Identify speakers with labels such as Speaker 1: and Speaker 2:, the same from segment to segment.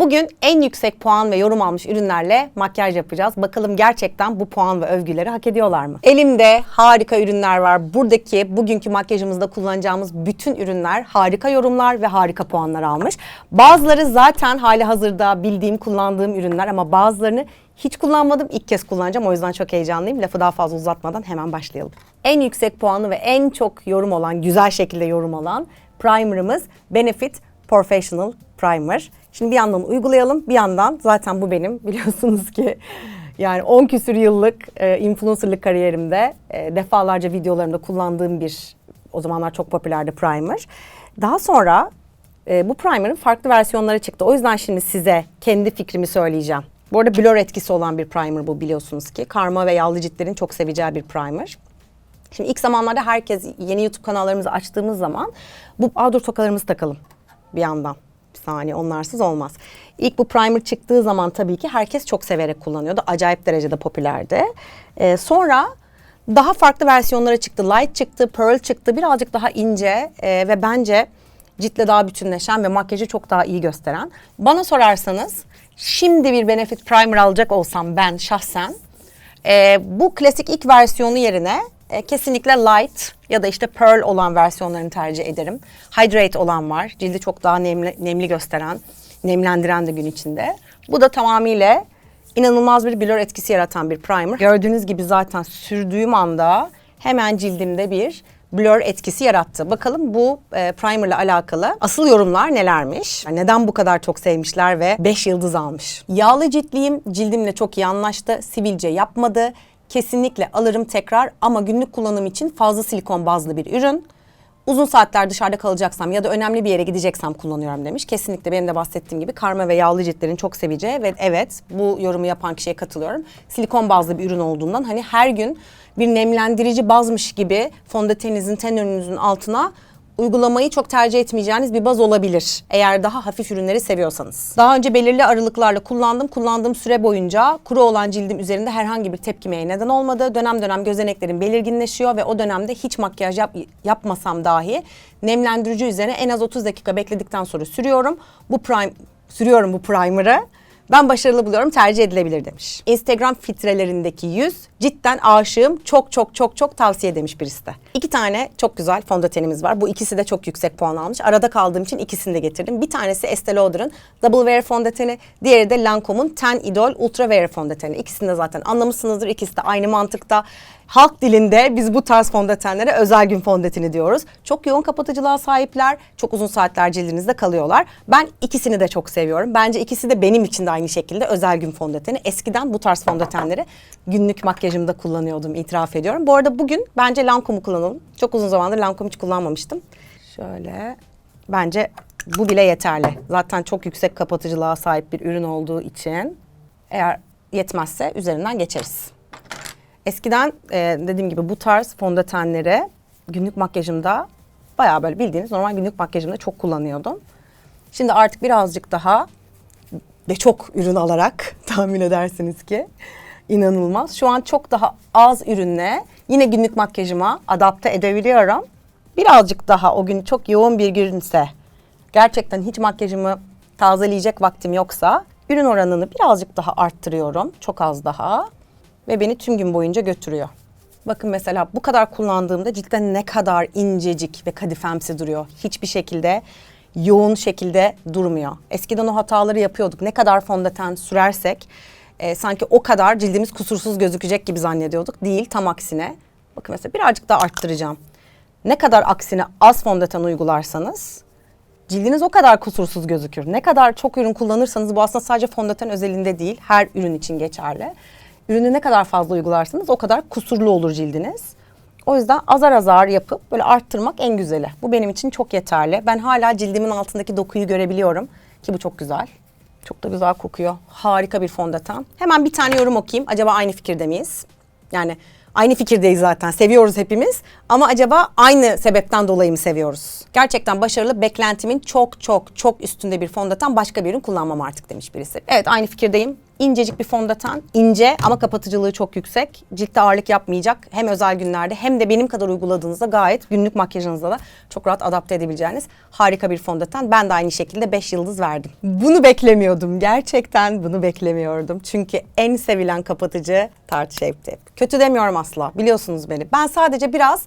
Speaker 1: Bugün en yüksek puan ve yorum almış ürünlerle makyaj yapacağız. Bakalım gerçekten bu puan ve övgüleri hak ediyorlar mı? Elimde harika ürünler var. Buradaki bugünkü makyajımızda kullanacağımız bütün ürünler harika yorumlar ve harika puanlar almış. Bazıları zaten hali hazırda bildiğim, kullandığım ürünler ama bazılarını hiç kullanmadım. İlk kez kullanacağım. O yüzden çok heyecanlıyım. Lafı daha fazla uzatmadan hemen başlayalım. En yüksek puanı ve en çok yorum olan, güzel şekilde yorum olan primerımız Benefit Professional Primer. Şimdi bir yandan uygulayalım, bir yandan zaten bu benim biliyorsunuz ki yani 10 küsür yıllık e, influencerlık kariyerimde e, defalarca videolarımda kullandığım bir o zamanlar çok popülerdi primer. Daha sonra e, bu primer'ın farklı versiyonları çıktı. O yüzden şimdi size kendi fikrimi söyleyeceğim. Bu arada blur etkisi olan bir primer bu biliyorsunuz ki. Karma ve yağlı ciltlerin çok seveceği bir primer. Şimdi ilk zamanlarda herkes yeni YouTube kanallarımızı açtığımız zaman bu dur tokalarımızı takalım bir yandan. Saniye onlarsız olmaz. İlk bu primer çıktığı zaman tabii ki herkes çok severek kullanıyordu. Acayip derecede popülerdi. Ee, sonra daha farklı versiyonları çıktı. Light çıktı, pearl çıktı. Birazcık daha ince e, ve bence ciltle daha bütünleşen ve makyajı çok daha iyi gösteren. Bana sorarsanız şimdi bir Benefit Primer alacak olsam ben şahsen e, bu klasik ilk versiyonu yerine e, kesinlikle light ya da işte pearl olan versiyonlarını tercih ederim. Hydrate olan var. Cildi çok daha nemli, nemli gösteren, nemlendiren de gün içinde. Bu da tamamıyla inanılmaz bir blur etkisi yaratan bir primer. Gördüğünüz gibi zaten sürdüğüm anda hemen cildimde bir blur etkisi yarattı. Bakalım bu e, primerla alakalı asıl yorumlar nelermiş? Yani neden bu kadar çok sevmişler ve 5 yıldız almış? Yağlı ciltliyim, cildimle çok iyi anlaştı, sivilce yapmadı. Kesinlikle alırım tekrar ama günlük kullanım için fazla silikon bazlı bir ürün. Uzun saatler dışarıda kalacaksam ya da önemli bir yere gideceksem kullanıyorum demiş. Kesinlikle benim de bahsettiğim gibi karma ve yağlı ciltlerin çok seveceği ve evet bu yorumu yapan kişiye katılıyorum. Silikon bazlı bir ürün olduğundan hani her gün bir nemlendirici bazmış gibi fondöteninizin, ten ürününüzün altına uygulamayı çok tercih etmeyeceğiniz bir baz olabilir. Eğer daha hafif ürünleri seviyorsanız. Daha önce belirli aralıklarla kullandım. Kullandığım süre boyunca kuru olan cildim üzerinde herhangi bir tepkimeye neden olmadı. Dönem dönem gözeneklerim belirginleşiyor ve o dönemde hiç makyaj yap, yapmasam dahi nemlendirici üzerine en az 30 dakika bekledikten sonra sürüyorum. Bu prime sürüyorum bu primer'ı. Ben başarılı buluyorum, tercih edilebilir demiş. Instagram filtrelerindeki yüz cidden aşığım, çok çok çok çok tavsiye demiş birisi de. İki tane çok güzel fondötenimiz var. Bu ikisi de çok yüksek puan almış. Arada kaldığım için ikisini de getirdim. Bir tanesi Estee Lauder'ın Double Wear fondöteni, diğeri de Lancome'un Ten Idol Ultra Wear fondöteni. İkisini de zaten anlamışsınızdır. İkisi de aynı mantıkta. Halk dilinde biz bu tarz fondötenlere özel gün fondöteni diyoruz. Çok yoğun kapatıcılığa sahipler, çok uzun saatler cildinizde kalıyorlar. Ben ikisini de çok seviyorum. Bence ikisi de benim için de aynı şekilde özel gün fondöteni. Eskiden bu tarz fondötenleri günlük makyajımda kullanıyordum, itiraf ediyorum. Bu arada bugün bence Lancome'u kullanalım. Çok uzun zamandır Lancome hiç kullanmamıştım. Şöyle, bence bu bile yeterli. Zaten çok yüksek kapatıcılığa sahip bir ürün olduğu için eğer yetmezse üzerinden geçeriz. Eskiden e, dediğim gibi bu tarz fondötenleri günlük makyajımda bayağı böyle bildiğiniz normal günlük makyajımda çok kullanıyordum. Şimdi artık birazcık daha ve çok ürün alarak tahmin edersiniz ki inanılmaz. Şu an çok daha az ürünle yine günlük makyajıma adapte edebiliyorum. Birazcık daha o gün çok yoğun bir günse gerçekten hiç makyajımı tazeleyecek vaktim yoksa ürün oranını birazcık daha arttırıyorum. Çok az daha ve beni tüm gün boyunca götürüyor. Bakın mesela bu kadar kullandığımda ciltten ne kadar incecik ve kadifemsi duruyor. Hiçbir şekilde yoğun şekilde durmuyor. Eskiden o hataları yapıyorduk. Ne kadar fondöten sürersek e, sanki o kadar cildimiz kusursuz gözükecek gibi zannediyorduk. Değil tam aksine. Bakın mesela birazcık daha arttıracağım. Ne kadar aksine az fondöten uygularsanız cildiniz o kadar kusursuz gözükür. Ne kadar çok ürün kullanırsanız bu aslında sadece fondöten özelinde değil her ürün için geçerli. Ürünü ne kadar fazla uygularsanız o kadar kusurlu olur cildiniz. O yüzden azar azar yapıp böyle arttırmak en güzeli. Bu benim için çok yeterli. Ben hala cildimin altındaki dokuyu görebiliyorum ki bu çok güzel. Çok da güzel kokuyor. Harika bir fondöten. Hemen bir tane yorum okuyayım. Acaba aynı fikirde miyiz? Yani aynı fikirdeyiz zaten. Seviyoruz hepimiz. Ama acaba aynı sebepten dolayı mı seviyoruz? Gerçekten başarılı. Beklentimin çok çok çok üstünde bir fondöten. Başka bir ürün kullanmam artık demiş birisi. Evet aynı fikirdeyim. İncecik bir fondöten. ince ama kapatıcılığı çok yüksek. Ciltte ağırlık yapmayacak. Hem özel günlerde hem de benim kadar uyguladığınızda gayet günlük makyajınızda da çok rahat adapte edebileceğiniz harika bir fondöten. Ben de aynı şekilde 5 yıldız verdim. Bunu beklemiyordum. Gerçekten bunu beklemiyordum. Çünkü en sevilen kapatıcı Tarte Shape Tape. Kötü demiyorum asla. Biliyorsunuz beni. Ben sadece biraz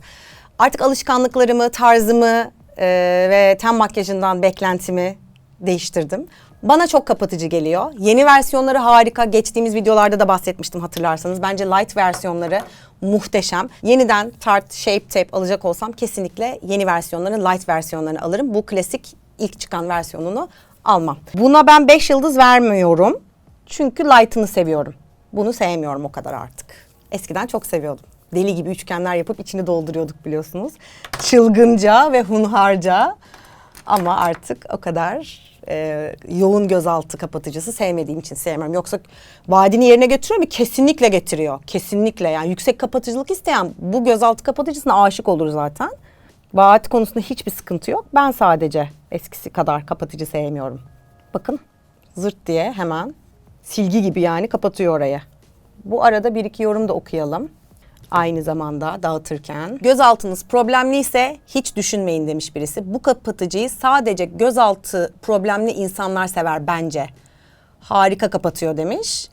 Speaker 1: artık alışkanlıklarımı, tarzımı e, ve ten makyajından beklentimi değiştirdim. Bana çok kapatıcı geliyor. Yeni versiyonları harika. Geçtiğimiz videolarda da bahsetmiştim hatırlarsanız. Bence light versiyonları muhteşem. Yeniden Tarte Shape Tape alacak olsam kesinlikle yeni versiyonların light versiyonlarını alırım. Bu klasik ilk çıkan versiyonunu almam. Buna ben 5 yıldız vermiyorum. Çünkü light'ını seviyorum. Bunu sevmiyorum o kadar artık. Eskiden çok seviyordum. Deli gibi üçgenler yapıp içini dolduruyorduk biliyorsunuz. Çılgınca ve hunharca. Ama artık o kadar e, yoğun gözaltı kapatıcısı sevmediğim için sevmiyorum. Yoksa vaadini yerine getiriyor mu? Kesinlikle getiriyor. Kesinlikle yani yüksek kapatıcılık isteyen bu gözaltı kapatıcısına aşık olur zaten. Vaat konusunda hiçbir sıkıntı yok. Ben sadece eskisi kadar kapatıcı sevmiyorum. Bakın zırt diye hemen silgi gibi yani kapatıyor orayı. Bu arada bir iki yorum da okuyalım. Aynı zamanda dağıtırken. Gözaltınız problemliyse hiç düşünmeyin demiş birisi. Bu kapatıcıyı sadece gözaltı problemli insanlar sever bence. Harika kapatıyor demiş.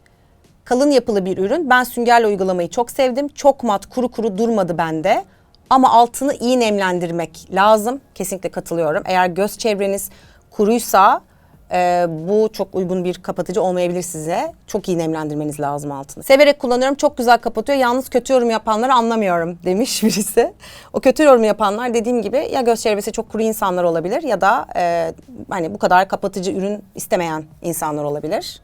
Speaker 1: Kalın yapılı bir ürün. Ben süngerle uygulamayı çok sevdim. Çok mat, kuru kuru durmadı bende. Ama altını iyi nemlendirmek lazım. Kesinlikle katılıyorum. Eğer göz çevreniz kuruysa e, bu çok uygun bir kapatıcı olmayabilir size. Çok iyi nemlendirmeniz lazım altını. Severek kullanıyorum. Çok güzel kapatıyor. Yalnız kötü yorum yapanları anlamıyorum demiş birisi. O kötü yorum yapanlar dediğim gibi ya göz çevresi çok kuru insanlar olabilir ya da e, hani bu kadar kapatıcı ürün istemeyen insanlar olabilir.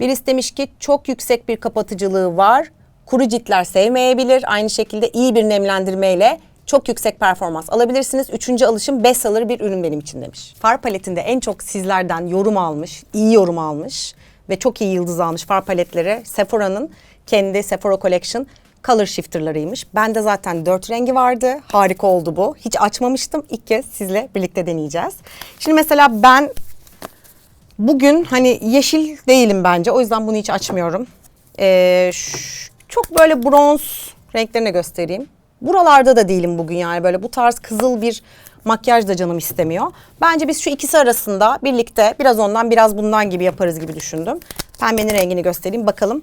Speaker 1: Birisi demiş ki çok yüksek bir kapatıcılığı var. Kuru ciltler sevmeyebilir. Aynı şekilde iyi bir nemlendirmeyle çok yüksek performans alabilirsiniz. Üçüncü alışım bestseller bir ürün benim için demiş. Far paletinde en çok sizlerden yorum almış, iyi yorum almış ve çok iyi yıldız almış far paletleri Sephora'nın kendi Sephora Collection color shifter'larıymış. Bende zaten dört rengi vardı. Harika oldu bu. Hiç açmamıştım. İlk kez sizle birlikte deneyeceğiz. Şimdi mesela ben Bugün hani yeşil değilim bence. O yüzden bunu hiç açmıyorum. Ee, çok böyle bronz renklerini göstereyim. Buralarda da değilim bugün yani böyle bu tarz kızıl bir makyaj da canım istemiyor. Bence biz şu ikisi arasında birlikte biraz ondan biraz bundan gibi yaparız gibi düşündüm. Pembenin rengini göstereyim bakalım.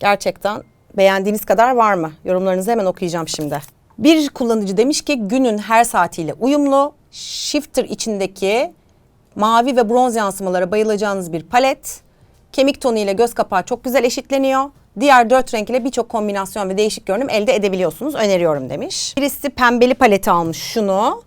Speaker 1: Gerçekten beğendiğiniz kadar var mı? Yorumlarınızı hemen okuyacağım şimdi. Bir kullanıcı demiş ki günün her saatiyle uyumlu. Shifter içindeki mavi ve bronz yansımalara bayılacağınız bir palet. Kemik tonu ile göz kapağı çok güzel eşitleniyor. Diğer dört renk ile birçok kombinasyon ve değişik görünüm elde edebiliyorsunuz. Öneriyorum demiş. Birisi pembeli paleti almış şunu.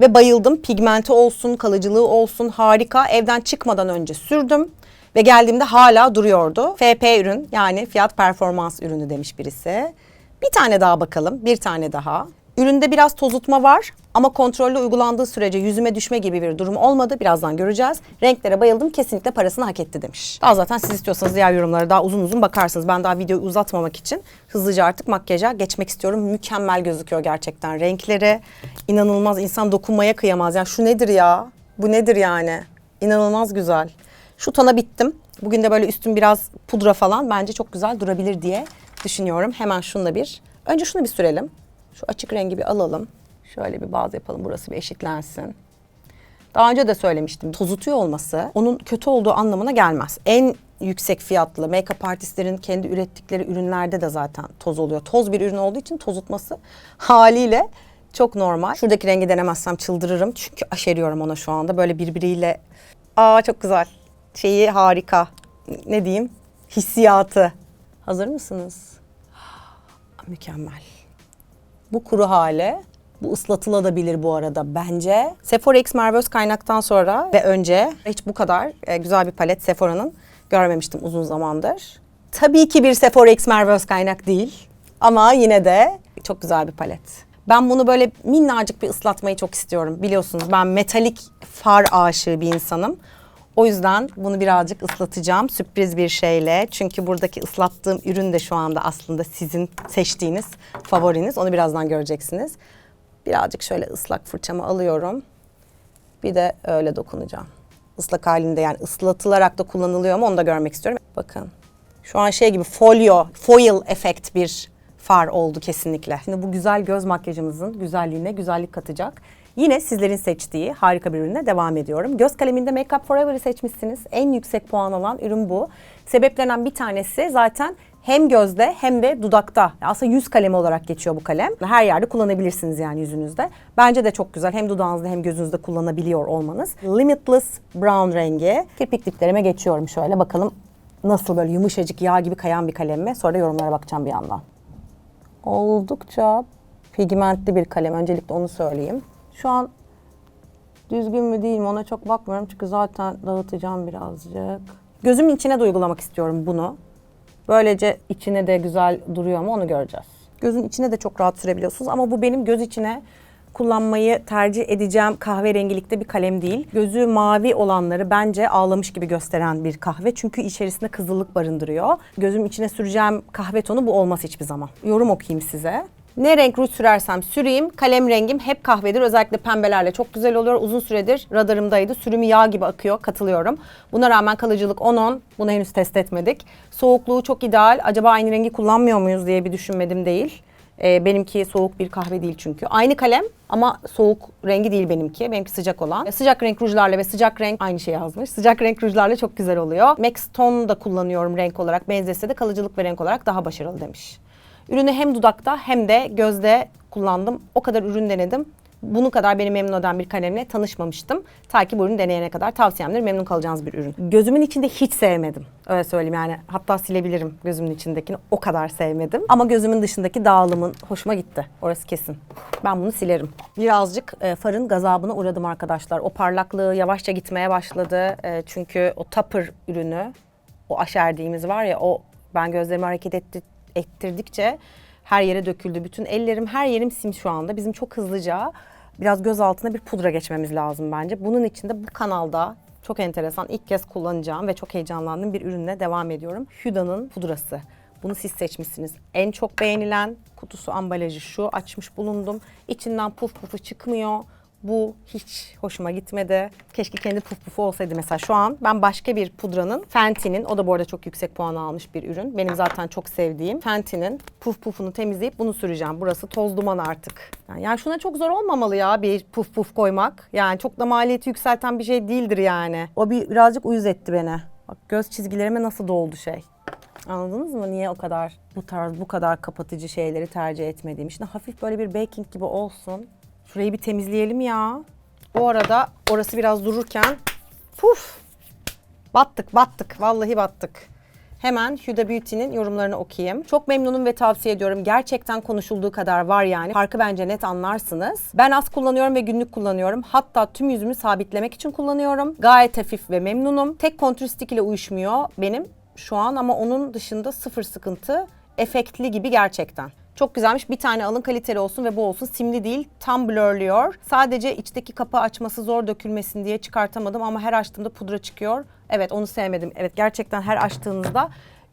Speaker 1: Ve bayıldım. Pigmenti olsun, kalıcılığı olsun harika. Evden çıkmadan önce sürdüm. Ve geldiğimde hala duruyordu. FP ürün yani fiyat performans ürünü demiş birisi. Bir tane daha bakalım. Bir tane daha. Üründe biraz tozutma var ama kontrollü uygulandığı sürece yüzüme düşme gibi bir durum olmadı. Birazdan göreceğiz. Renklere bayıldım. Kesinlikle parasını hak etti demiş. Daha zaten siz istiyorsanız diğer yorumlara daha uzun uzun bakarsınız. Ben daha videoyu uzatmamak için hızlıca artık makyaja geçmek istiyorum. Mükemmel gözüküyor gerçekten. Renkleri inanılmaz. İnsan dokunmaya kıyamaz. Ya şu nedir ya? Bu nedir yani? İnanılmaz güzel. Şu tona bittim. Bugün de böyle üstüm biraz pudra falan bence çok güzel durabilir diye düşünüyorum. Hemen şunla bir. Önce şunu bir sürelim. Şu açık rengi bir alalım. Şöyle bir baz yapalım. Burası bir eşitlensin. Daha önce de söylemiştim. Tozutuyor olması onun kötü olduğu anlamına gelmez. En yüksek fiyatlı make-up artistlerin kendi ürettikleri ürünlerde de zaten toz oluyor. Toz bir ürün olduğu için tozutması haliyle çok normal. Şuradaki rengi denemezsem çıldırırım. Çünkü aşeriyorum ona şu anda. Böyle birbiriyle. Aa çok güzel. Şeyi harika. Ne diyeyim? Hissiyatı. Hazır mısınız? Mükemmel. Bu kuru hale. Bu ıslatılabilir bu arada bence. Sephora X Merveus kaynaktan sonra ve önce hiç bu kadar e, güzel bir palet Sephora'nın görmemiştim uzun zamandır. Tabii ki bir Sephora X Merveus kaynak değil ama yine de çok güzel bir palet. Ben bunu böyle minnacık bir ıslatmayı çok istiyorum. Biliyorsunuz ben metalik far aşığı bir insanım. O yüzden bunu birazcık ıslatacağım sürpriz bir şeyle. Çünkü buradaki ıslattığım ürün de şu anda aslında sizin seçtiğiniz favoriniz. Onu birazdan göreceksiniz. Birazcık şöyle ıslak fırçamı alıyorum. Bir de öyle dokunacağım. Islak halinde yani ıslatılarak da kullanılıyor mu onu da görmek istiyorum. Bakın Şu an şey gibi folyo, foil efekt bir far oldu kesinlikle. Şimdi bu güzel göz makyajımızın güzelliğine güzellik katacak. Yine sizlerin seçtiği harika bir ürüne devam ediyorum. Göz kaleminde Make Up Forever'ı seçmişsiniz. En yüksek puan alan ürün bu. Sebeplerinden bir tanesi zaten hem gözde hem de dudakta. Aslında yüz kalemi olarak geçiyor bu kalem. Her yerde kullanabilirsiniz yani yüzünüzde. Bence de çok güzel. Hem dudağınızda hem gözünüzde kullanabiliyor olmanız. Limitless Brown rengi. Kirpik diplerime geçiyorum şöyle. Bakalım nasıl böyle yumuşacık yağ gibi kayan bir kalem mi? Sonra da yorumlara bakacağım bir yandan. Oldukça pigmentli bir kalem. Öncelikle onu söyleyeyim. Şu an düzgün mü değil mi ona çok bakmıyorum çünkü zaten dağıtacağım birazcık. Gözümün içine de uygulamak istiyorum bunu. Böylece içine de güzel duruyor mu onu göreceğiz. Gözün içine de çok rahat sürebiliyorsunuz ama bu benim göz içine kullanmayı tercih edeceğim kahverengilikte bir kalem değil. Gözü mavi olanları bence ağlamış gibi gösteren bir kahve. Çünkü içerisinde kızıllık barındırıyor. Gözüm içine süreceğim kahve tonu bu olmaz hiçbir zaman. Yorum okuyayım size. Ne renk ruj sürersem süreyim kalem rengim hep kahvedir. Özellikle pembelerle çok güzel oluyor. Uzun süredir radarımdaydı. Sürümü yağ gibi akıyor. Katılıyorum. Buna rağmen kalıcılık 10-10. Bunu henüz test etmedik. Soğukluğu çok ideal. Acaba aynı rengi kullanmıyor muyuz diye bir düşünmedim değil. Ee, benimki soğuk bir kahve değil çünkü. Aynı kalem ama soğuk rengi değil benimki. Benimki sıcak olan. E, Sıcak renk rujlarla ve sıcak renk aynı şey yazmış. Sıcak renk rujlarla çok güzel oluyor. Max Tone da kullanıyorum renk olarak. Benzese de kalıcılık ve renk olarak daha başarılı demiş. Ürünü hem dudakta hem de gözde kullandım. O kadar ürün denedim. Bunun kadar beni memnun eden bir kalemle tanışmamıştım. Ta ki bu ürünü deneyene kadar tavsiyemdir. Memnun kalacağınız bir ürün. Gözümün içinde hiç sevmedim. Öyle söyleyeyim yani. Hatta silebilirim gözümün içindekini. O kadar sevmedim. Ama gözümün dışındaki dağılımın hoşuma gitti. Orası kesin. Ben bunu silerim. Birazcık e, farın gazabına uğradım arkadaşlar. O parlaklığı yavaşça gitmeye başladı. E, çünkü o tupper ürünü, o aşerdiğimiz var ya o ben gözlerimi hareket etti, ettirdikçe her yere döküldü. Bütün ellerim, her yerim sim şu anda. Bizim çok hızlıca biraz göz altına bir pudra geçmemiz lazım bence. Bunun için de bu kanalda çok enteresan ilk kez kullanacağım ve çok heyecanlandığım bir ürünle devam ediyorum. Huda'nın pudrası. Bunu siz seçmişsiniz. En çok beğenilen kutusu ambalajı şu. Açmış bulundum. İçinden puf pufu çıkmıyor. Bu hiç hoşuma gitmedi. Keşke kendi puf pufu olsaydı mesela. Şu an ben başka bir pudranın Fenty'nin, o da bu arada çok yüksek puan almış bir ürün. Benim zaten çok sevdiğim Fenty'nin puf pufunu temizleyip bunu süreceğim. Burası toz duman artık. Yani, yani şuna çok zor olmamalı ya bir puf puf koymak. Yani çok da maliyeti yükselten bir şey değildir yani. O bir birazcık uyuz etti beni. Bak göz çizgilerime nasıl doldu şey. Anladınız mı niye o kadar bu tarz bu kadar kapatıcı şeyleri tercih etmediğim. Şimdi hafif böyle bir baking gibi olsun. Şurayı bir temizleyelim ya. Bu arada orası biraz dururken puf battık battık vallahi battık. Hemen Huda Beauty'nin yorumlarını okuyayım. Çok memnunum ve tavsiye ediyorum. Gerçekten konuşulduğu kadar var yani. Farkı bence net anlarsınız. Ben az kullanıyorum ve günlük kullanıyorum. Hatta tüm yüzümü sabitlemek için kullanıyorum. Gayet hafif ve memnunum. Tek kontristik ile uyuşmuyor benim şu an ama onun dışında sıfır sıkıntı. Efektli gibi gerçekten. Çok güzelmiş. Bir tane alın kaliteli olsun ve bu olsun. Simli değil, tam blurluyor. Sadece içteki kapağı açması zor dökülmesin diye çıkartamadım ama her açtığımda pudra çıkıyor. Evet onu sevmedim. Evet gerçekten her açtığınızda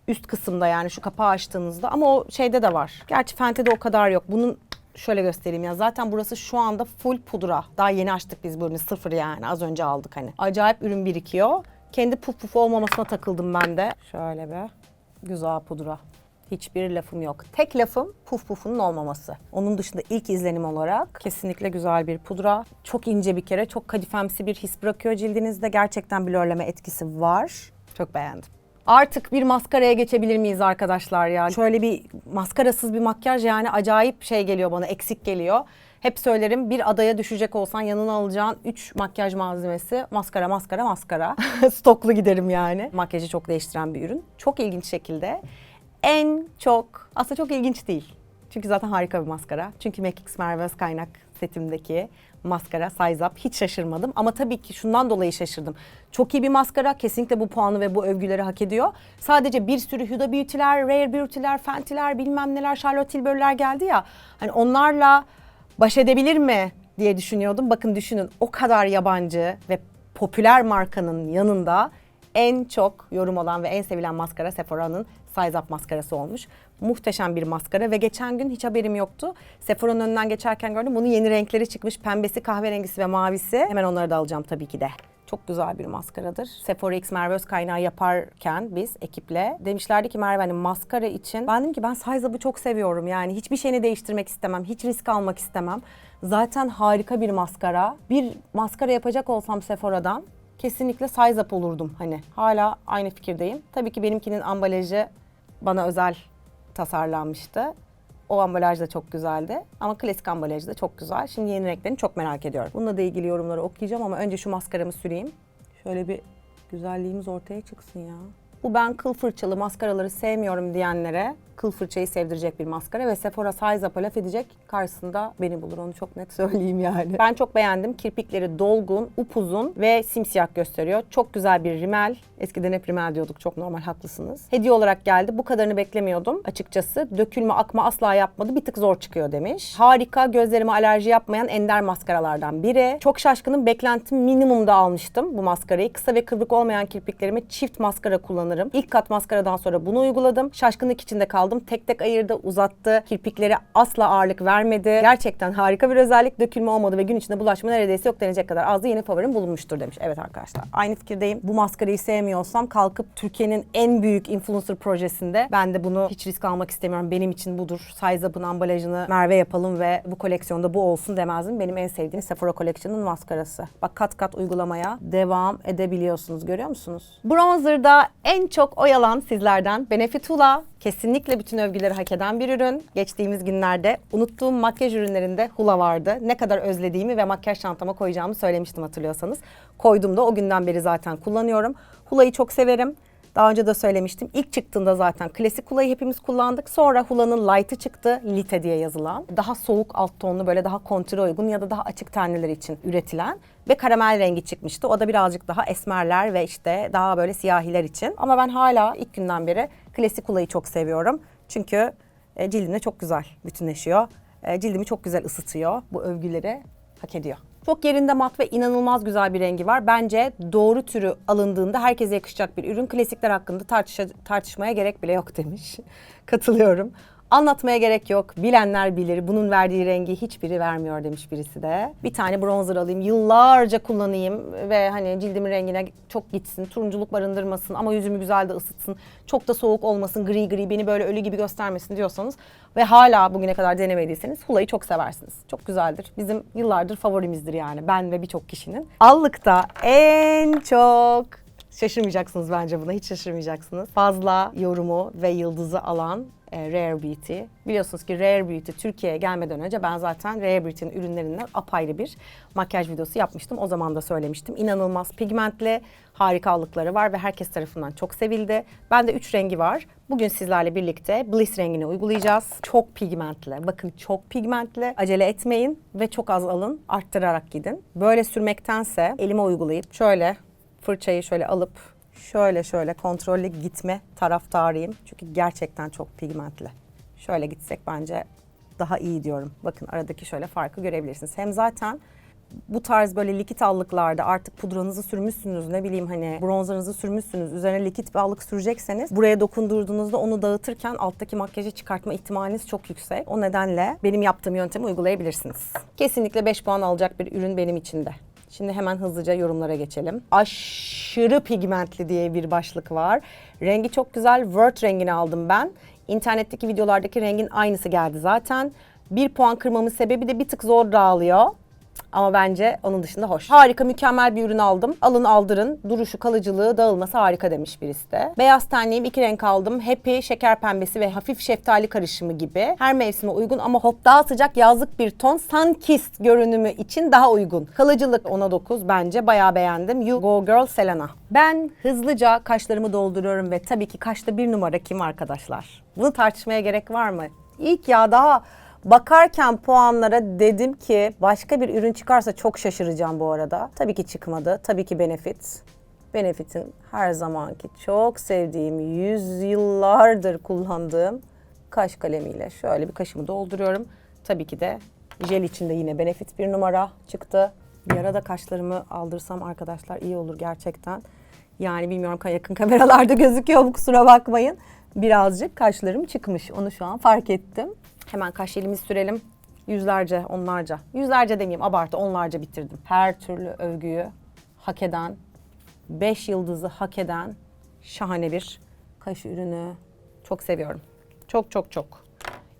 Speaker 1: üst kısımda yani şu kapağı açtığınızda ama o şeyde de var. Gerçi Fenty'de o kadar yok. Bunun şöyle göstereyim ya zaten burası şu anda full pudra. Daha yeni açtık biz bu ürünü sıfır yani az önce aldık hani. Acayip ürün birikiyor. Kendi puf puf olmamasına takıldım ben de. Şöyle be. Güzel pudra. Hiçbir lafım yok. Tek lafım puf pufunun olmaması. Onun dışında ilk izlenim olarak kesinlikle güzel bir pudra. Çok ince bir kere, çok kadifemsi bir his bırakıyor cildinizde. Gerçekten blörleme etkisi var. Çok beğendim. Artık bir maskaraya geçebilir miyiz arkadaşlar ya? Şöyle bir maskarasız bir makyaj yani acayip şey geliyor bana, eksik geliyor. Hep söylerim bir adaya düşecek olsan yanına alacağın 3 makyaj malzemesi maskara, maskara, maskara. Stoklu giderim yani. Makyajı çok değiştiren bir ürün. Çok ilginç şekilde en çok, aslında çok ilginç değil. Çünkü zaten harika bir maskara. Çünkü MAC Marvelous kaynak setimdeki maskara Size Up hiç şaşırmadım. Ama tabii ki şundan dolayı şaşırdım. Çok iyi bir maskara. Kesinlikle bu puanı ve bu övgüleri hak ediyor. Sadece bir sürü Huda Beauty'ler, Rare Beauty'ler, Fenty'ler, bilmem neler, Charlotte Tilbury'ler geldi ya. Hani onlarla baş edebilir mi diye düşünüyordum. Bakın düşünün o kadar yabancı ve popüler markanın yanında en çok yorum olan ve en sevilen maskara Sephora'nın Size Up maskarası olmuş. Muhteşem bir maskara ve geçen gün hiç haberim yoktu. Sephora'nın önünden geçerken gördüm. Bunun yeni renkleri çıkmış. Pembesi, kahverengisi ve mavisi. Hemen onları da alacağım tabii ki de. Çok güzel bir maskaradır. Sephora X Merve kaynağı yaparken biz ekiple demişlerdi ki Merve hani maskara için ben dedim ki ben Size Up'ı çok seviyorum yani hiçbir şeyini değiştirmek istemem, hiç risk almak istemem. Zaten harika bir maskara. Bir maskara yapacak olsam Sephora'dan kesinlikle Size Up olurdum hani. Hala aynı fikirdeyim. Tabii ki benimkinin ambalajı bana özel tasarlanmıştı. O ambalaj da çok güzeldi. Ama klasik ambalaj da çok güzel. Şimdi yeni renklerini çok merak ediyorum. Bununla da ilgili yorumları okuyacağım ama önce şu maskaramı süreyim. Şöyle bir güzelliğimiz ortaya çıksın ya. Bu ben kıl fırçalı maskaraları sevmiyorum diyenlere kıl fırçayı sevdirecek bir maskara ve Sephora Size Up'a laf edecek karşısında beni bulur onu çok net söyleyeyim yani. Ben çok beğendim. Kirpikleri dolgun, upuzun ve simsiyah gösteriyor. Çok güzel bir rimel. Eskiden hep rimel diyorduk çok normal haklısınız. Hediye olarak geldi. Bu kadarını beklemiyordum açıkçası. Dökülme akma asla yapmadı. Bir tık zor çıkıyor demiş. Harika gözlerime alerji yapmayan ender maskaralardan biri. Çok şaşkınım. Beklentim minimumda almıştım bu maskarayı. Kısa ve kıvrık olmayan kirpiklerime çift maskara kullanırım. İlk kat maskaradan sonra bunu uyguladım. Şaşkınlık içinde kaldım. Tek tek ayırdı, uzattı. Kirpikleri asla ağırlık vermedi. Gerçekten harika bir özellik. Dökülme olmadı ve gün içinde bulaşma neredeyse yok denecek kadar azdı. Yeni favorim bulunmuştur demiş. Evet arkadaşlar. Aynı fikirdeyim. Bu maskarayı sevmiyorsam kalkıp Türkiye'nin en büyük influencer projesinde ben de bunu hiç risk almak istemiyorum. Benim için budur. Size Up'ın ambalajını Merve yapalım ve bu koleksiyonda bu olsun demezdim. Benim en sevdiğim Sephora Collection'ın maskarası. Bak kat kat uygulamaya devam edebiliyorsunuz. Görüyor musunuz? Bronzer'da en çok oyalan sizlerden Benefit Hula. Kesinlikle bütün övgüleri hak eden bir ürün. Geçtiğimiz günlerde unuttuğum makyaj ürünlerinde hula vardı. Ne kadar özlediğimi ve makyaj çantama koyacağımı söylemiştim hatırlıyorsanız. Koydum da o günden beri zaten kullanıyorum. Hula'yı çok severim. Daha önce de söylemiştim. İlk çıktığında zaten klasik hulayı hepimiz kullandık. Sonra hulanın light'ı çıktı. Lite diye yazılan. Daha soğuk alt tonlu böyle daha kontüre uygun ya da daha açık tenliler için üretilen. Ve karamel rengi çıkmıştı. O da birazcık daha esmerler ve işte daha böyle siyahiler için. Ama ben hala ilk günden beri klasik hulayı çok seviyorum. Çünkü e, cildimle çok güzel bütünleşiyor. E, cildimi çok güzel ısıtıyor. Bu övgüleri hak ediyor. Çok yerinde mat ve inanılmaz güzel bir rengi var. Bence doğru türü alındığında herkese yakışacak bir ürün. Klasikler hakkında tartışa, tartışmaya gerek bile yok demiş. Katılıyorum. Anlatmaya gerek yok. Bilenler bilir. Bunun verdiği rengi hiçbiri vermiyor demiş birisi de. Bir tane bronzer alayım. Yıllarca kullanayım ve hani cildimin rengine çok gitsin. Turunculuk barındırmasın ama yüzümü güzel de ısıtsın. Çok da soğuk olmasın. Gri gri beni böyle ölü gibi göstermesin diyorsanız ve hala bugüne kadar denemediyseniz Hula'yı çok seversiniz. Çok güzeldir. Bizim yıllardır favorimizdir yani. Ben ve birçok kişinin. Allıkta en çok Şaşırmayacaksınız bence buna, hiç şaşırmayacaksınız. Fazla yorumu ve yıldızı alan e, Rare Beauty. Biliyorsunuz ki Rare Beauty Türkiye'ye gelmeden önce ben zaten Rare Beauty'nin ürünlerinden apayrı bir makyaj videosu yapmıştım. O zaman da söylemiştim. İnanılmaz pigmentli, harika allıkları var ve herkes tarafından çok sevildi. Bende üç rengi var. Bugün sizlerle birlikte Bliss rengini uygulayacağız. Çok pigmentli. Bakın çok pigmentli. Acele etmeyin ve çok az alın. Arttırarak gidin. Böyle sürmektense elime uygulayıp şöyle fırçayı şöyle alıp şöyle şöyle kontrollü gitme taraftarıyım. Çünkü gerçekten çok pigmentli. Şöyle gitsek bence daha iyi diyorum. Bakın aradaki şöyle farkı görebilirsiniz. Hem zaten bu tarz böyle likit allıklarda artık pudranızı sürmüşsünüz ne bileyim hani bronzerınızı sürmüşsünüz üzerine likit bir allık sürecekseniz buraya dokundurduğunuzda onu dağıtırken alttaki makyajı çıkartma ihtimaliniz çok yüksek. O nedenle benim yaptığım yöntemi uygulayabilirsiniz. Kesinlikle 5 puan alacak bir ürün benim için de. Şimdi hemen hızlıca yorumlara geçelim. Aşırı pigmentli diye bir başlık var. Rengi çok güzel. Word rengini aldım ben. İnternetteki videolardaki rengin aynısı geldi zaten. Bir puan kırmamın sebebi de bir tık zor dağılıyor. Ama bence onun dışında hoş. Harika, mükemmel bir ürün aldım. Alın aldırın. Duruşu, kalıcılığı, dağılması harika demiş birisi de. Beyaz tenliyim, iki renk aldım. Happy, şeker pembesi ve hafif şeftali karışımı gibi. Her mevsime uygun ama hop daha sıcak yazlık bir ton. Sun Kissed görünümü için daha uygun. Kalıcılık 10'a 9 bence. Bayağı beğendim. You Go Girl Selena. Ben hızlıca kaşlarımı dolduruyorum ve tabii ki kaşta bir numara kim arkadaşlar? Bunu tartışmaya gerek var mı? İlk ya daha Bakarken puanlara dedim ki başka bir ürün çıkarsa çok şaşıracağım bu arada. Tabii ki çıkmadı. Tabii ki Benefit. Benefit'in her zamanki çok sevdiğim, yüzyıllardır kullandığım kaş kalemiyle şöyle bir kaşımı dolduruyorum. Tabii ki de jel içinde yine Benefit bir numara çıktı. Bir ara da kaşlarımı aldırsam arkadaşlar iyi olur gerçekten. Yani bilmiyorum yakın kameralarda gözüküyor mu kusura bakmayın. Birazcık kaşlarım çıkmış. Onu şu an fark ettim. Hemen kaş jelimizi sürelim. Yüzlerce, onlarca, yüzlerce demeyeyim abartı onlarca bitirdim. Her türlü övgüyü hak eden, 5 yıldızı hak eden şahane bir kaş ürünü. Çok seviyorum. Çok çok çok.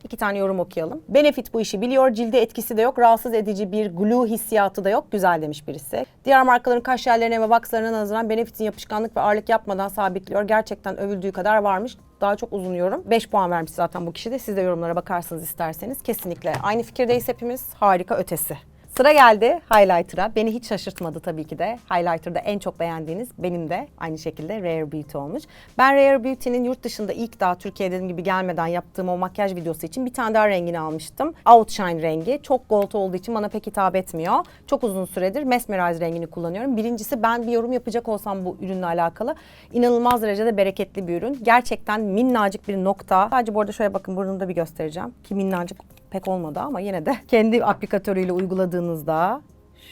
Speaker 1: İki tane yorum okuyalım. Benefit bu işi biliyor. Cilde etkisi de yok. Rahatsız edici bir glue hissiyatı da yok. Güzel demiş birisi. Diğer markaların kaş yerlerine ve boxlarına nazaran Benefit'in yapışkanlık ve ağırlık yapmadan sabitliyor. Gerçekten övüldüğü kadar varmış. Daha çok uzun yorum. 5 puan vermiş zaten bu kişi de. Siz de yorumlara bakarsınız isterseniz. Kesinlikle. Aynı fikirdeyiz hepimiz. Harika ötesi. Sıra geldi highlighter'a. Beni hiç şaşırtmadı tabii ki de. Highlighter'da en çok beğendiğiniz benim de aynı şekilde Rare Beauty olmuş. Ben Rare Beauty'nin yurt dışında ilk daha Türkiye'de dediğim gibi gelmeden yaptığım o makyaj videosu için bir tane daha rengini almıştım. Outshine rengi. Çok gold olduğu için bana pek hitap etmiyor. Çok uzun süredir Mesmerize rengini kullanıyorum. Birincisi ben bir yorum yapacak olsam bu ürünle alakalı inanılmaz derecede bereketli bir ürün. Gerçekten minnacık bir nokta. Sadece bu arada şöyle bakın burnumda bir göstereceğim. Ki minnacık pek olmadı ama yine de kendi aplikatörüyle uyguladığınızda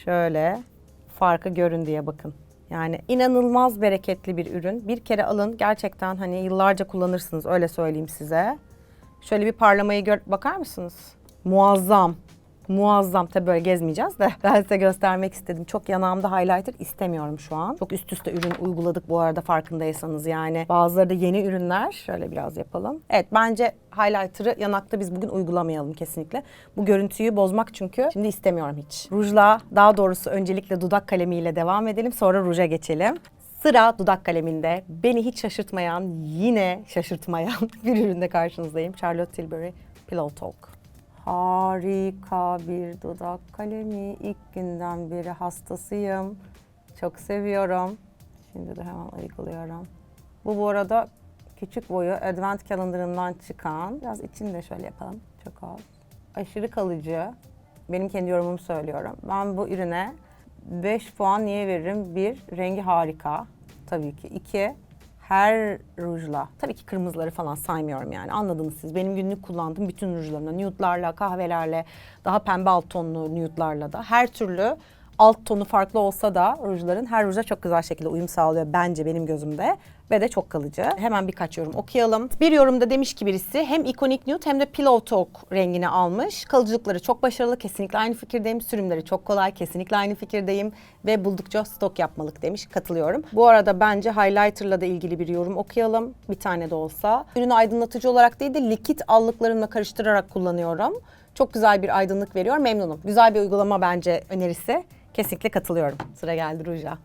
Speaker 1: şöyle farkı görün diye bakın. Yani inanılmaz bereketli bir ürün. Bir kere alın gerçekten hani yıllarca kullanırsınız öyle söyleyeyim size. Şöyle bir parlamayı gör bakar mısınız? Muazzam. Muazzam. Tabii böyle gezmeyeceğiz de ben size göstermek istedim. Çok yanağımda highlighter istemiyorum şu an. Çok üst üste ürün uyguladık bu arada farkındaysanız yani. Bazıları da yeni ürünler. Şöyle biraz yapalım. Evet bence highlighter'ı yanakta biz bugün uygulamayalım kesinlikle. Bu görüntüyü bozmak çünkü şimdi istemiyorum hiç. Rujla daha doğrusu öncelikle dudak kalemiyle devam edelim. Sonra ruja geçelim. Sıra dudak kaleminde beni hiç şaşırtmayan, yine şaşırtmayan bir üründe karşınızdayım. Charlotte Tilbury Pillow Talk. Harika bir dudak kalemi. İlk günden beri hastasıyım. Çok seviyorum. Şimdi de hemen uyguluyorum. Bu bu arada küçük boyu Advent Calendar'ından çıkan. Biraz içini de şöyle yapalım. Çok az. Aşırı kalıcı. Benim kendi yorumumu söylüyorum. Ben bu ürüne 5 puan niye veririm? Bir, rengi harika. Tabii ki. İki, her rujla, tabii ki kırmızıları falan saymıyorum yani. Anladınız siz. Benim günlük kullandığım bütün rujlarımla, nude'larla, kahvelerle, daha pembe alt tonlu nude'larla da. Her türlü alt tonu farklı olsa da rujların her ruja çok güzel şekilde uyum sağlıyor bence benim gözümde ve de çok kalıcı. Hemen birkaç yorum okuyalım. Bir yorumda demiş ki birisi hem ikonik nude hem de pillow talk rengini almış. Kalıcılıkları çok başarılı. Kesinlikle aynı fikirdeyim. Sürümleri çok kolay. Kesinlikle aynı fikirdeyim. Ve buldukça stok yapmalık demiş. Katılıyorum. Bu arada bence highlighter'la da ilgili bir yorum okuyalım. Bir tane de olsa. Ürünü aydınlatıcı olarak değil de likit allıklarımla karıştırarak kullanıyorum. Çok güzel bir aydınlık veriyor. Memnunum. Güzel bir uygulama bence önerisi. Kesinlikle katılıyorum. Sıra geldi ruja.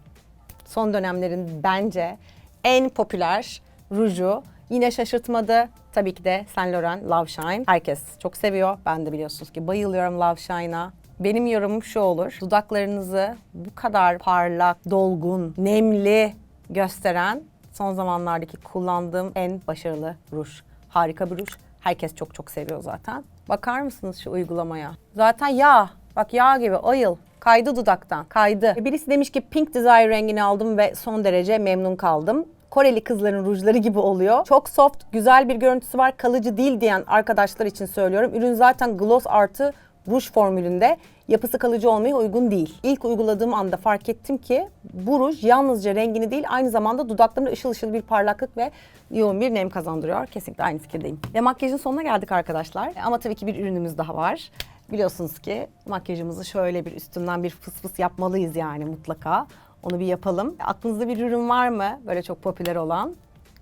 Speaker 1: Son dönemlerin bence en popüler ruju. Yine şaşırtmadı. Tabii ki de Saint Laurent Love Shine. Herkes çok seviyor. Ben de biliyorsunuz ki bayılıyorum Love Shine'a. Benim yorumum şu olur. Dudaklarınızı bu kadar parlak, dolgun, nemli gösteren son zamanlardaki kullandığım en başarılı ruj. Harika bir ruj. Herkes çok çok seviyor zaten. Bakar mısınız şu uygulamaya? Zaten yağ. Bak yağ gibi oil. Kaydı dudaktan. Kaydı. Birisi demiş ki Pink Desire rengini aldım ve son derece memnun kaldım. Koreli kızların rujları gibi oluyor. Çok soft, güzel bir görüntüsü var. Kalıcı değil diyen arkadaşlar için söylüyorum. Ürün zaten gloss artı ruj formülünde yapısı kalıcı olmaya uygun değil. İlk uyguladığım anda fark ettim ki bu ruj yalnızca rengini değil aynı zamanda dudaklarımda ışıl ışıl bir parlaklık ve yoğun bir nem kazandırıyor. Kesinlikle aynı fikirdeyim. Ve makyajın sonuna geldik arkadaşlar. Ama tabii ki bir ürünümüz daha var. Biliyorsunuz ki makyajımızı şöyle bir üstünden bir fıs fıs yapmalıyız yani mutlaka. Onu bir yapalım. Aklınızda bir ürün var mı böyle çok popüler olan?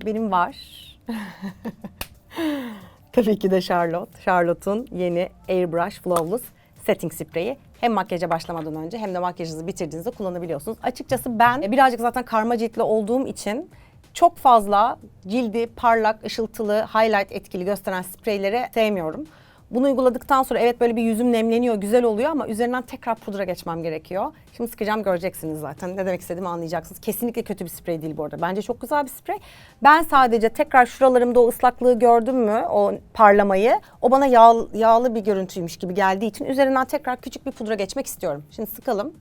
Speaker 1: Benim var. Tabii ki de Charlotte. Charlotte'un yeni Airbrush Flawless Setting Spreyi. Hem makyaja başlamadan önce hem de makyajınızı bitirdiğinizde kullanabiliyorsunuz. Açıkçası ben e, birazcık zaten karma ciltli olduğum için çok fazla cildi parlak, ışıltılı, highlight etkili gösteren spreyleri sevmiyorum. Bunu uyguladıktan sonra evet böyle bir yüzüm nemleniyor, güzel oluyor ama üzerinden tekrar pudra geçmem gerekiyor. Şimdi sıkacağım göreceksiniz zaten. Ne demek istediğimi anlayacaksınız. Kesinlikle kötü bir sprey değil bu arada. Bence çok güzel bir sprey. Ben sadece tekrar şuralarımda o ıslaklığı gördüm mü, o parlamayı, o bana yağ, yağlı bir görüntüymüş gibi geldiği için üzerinden tekrar küçük bir pudra geçmek istiyorum. Şimdi sıkalım.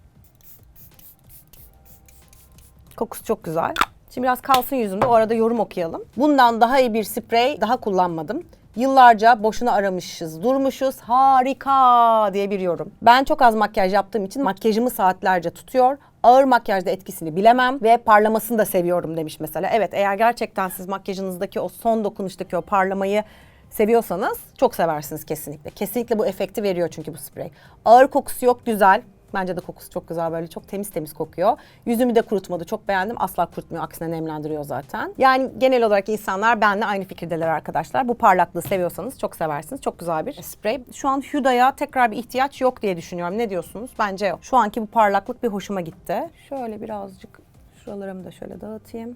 Speaker 1: Kokusu çok güzel. Şimdi biraz kalsın yüzümde. O arada yorum okuyalım. Bundan daha iyi bir sprey daha kullanmadım. Yıllarca boşuna aramışız, durmuşuz, harika diye bir yorum. Ben çok az makyaj yaptığım için makyajımı saatlerce tutuyor. Ağır makyajda etkisini bilemem ve parlamasını da seviyorum demiş mesela. Evet eğer gerçekten siz makyajınızdaki o son dokunuştaki o parlamayı seviyorsanız çok seversiniz kesinlikle. Kesinlikle bu efekti veriyor çünkü bu sprey. Ağır kokusu yok, güzel. Bence de kokusu çok güzel böyle çok temiz temiz kokuyor. Yüzümü de kurutmadı. Çok beğendim. Asla kurutmuyor. Aksine nemlendiriyor zaten. Yani genel olarak insanlar benimle aynı fikirdeler arkadaşlar. Bu parlaklığı seviyorsanız çok seversiniz. Çok güzel bir sprey. Şu an Huda'ya tekrar bir ihtiyaç yok diye düşünüyorum. Ne diyorsunuz? Bence yok. Şu anki bu parlaklık bir hoşuma gitti. Şöyle birazcık şuralarımı da şöyle dağıtayım.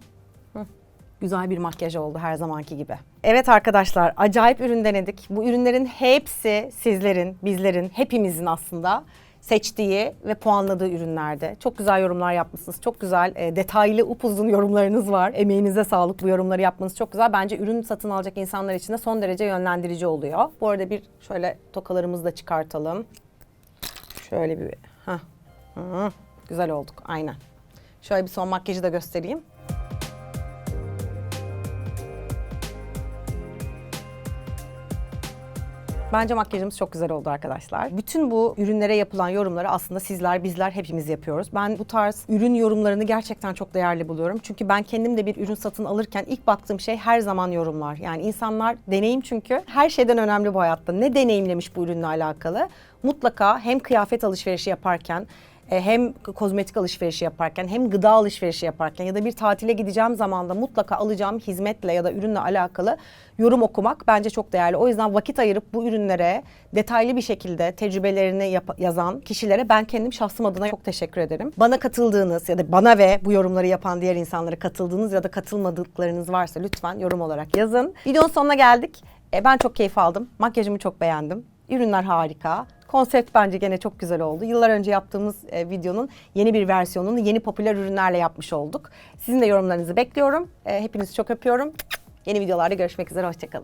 Speaker 1: Güzel bir makyaj oldu her zamanki gibi. Evet arkadaşlar acayip ürün denedik. Bu ürünlerin hepsi sizlerin, bizlerin, hepimizin aslında seçtiği ve puanladığı ürünlerde. Çok güzel yorumlar yapmışsınız. Çok güzel, e, detaylı, upuzun yorumlarınız var. Emeğinize sağlık bu yorumları yapmanız çok güzel. Bence ürün satın alacak insanlar için de son derece yönlendirici oluyor. Bu arada bir şöyle tokalarımızı da çıkartalım. Şöyle bir... Heh. Hı, güzel olduk, aynen. Şöyle bir son makyajı da göstereyim. Bence makyajımız çok güzel oldu arkadaşlar. Bütün bu ürünlere yapılan yorumları aslında sizler, bizler hepimiz yapıyoruz. Ben bu tarz ürün yorumlarını gerçekten çok değerli buluyorum. Çünkü ben kendim de bir ürün satın alırken ilk baktığım şey her zaman yorumlar. Yani insanlar deneyim çünkü her şeyden önemli bu hayatta. Ne deneyimlemiş bu ürünle alakalı? Mutlaka hem kıyafet alışverişi yaparken e, hem kozmetik alışverişi yaparken hem gıda alışverişi yaparken ya da bir tatile gideceğim zaman da mutlaka alacağım hizmetle ya da ürünle alakalı yorum okumak bence çok değerli. O yüzden vakit ayırıp bu ürünlere detaylı bir şekilde tecrübelerini yap- yazan kişilere ben kendim şahsım adına çok teşekkür ederim. Bana katıldığınız ya da bana ve bu yorumları yapan diğer insanlara katıldığınız ya da katılmadıklarınız varsa lütfen yorum olarak yazın. Videonun sonuna geldik. E, ben çok keyif aldım. Makyajımı çok beğendim. Ürünler harika. Konsept bence gene çok güzel oldu. Yıllar önce yaptığımız e, videonun yeni bir versiyonunu yeni popüler ürünlerle yapmış olduk. Sizin de yorumlarınızı bekliyorum. E, hepinizi çok öpüyorum. Yeni videolarda görüşmek üzere. Hoşçakalın.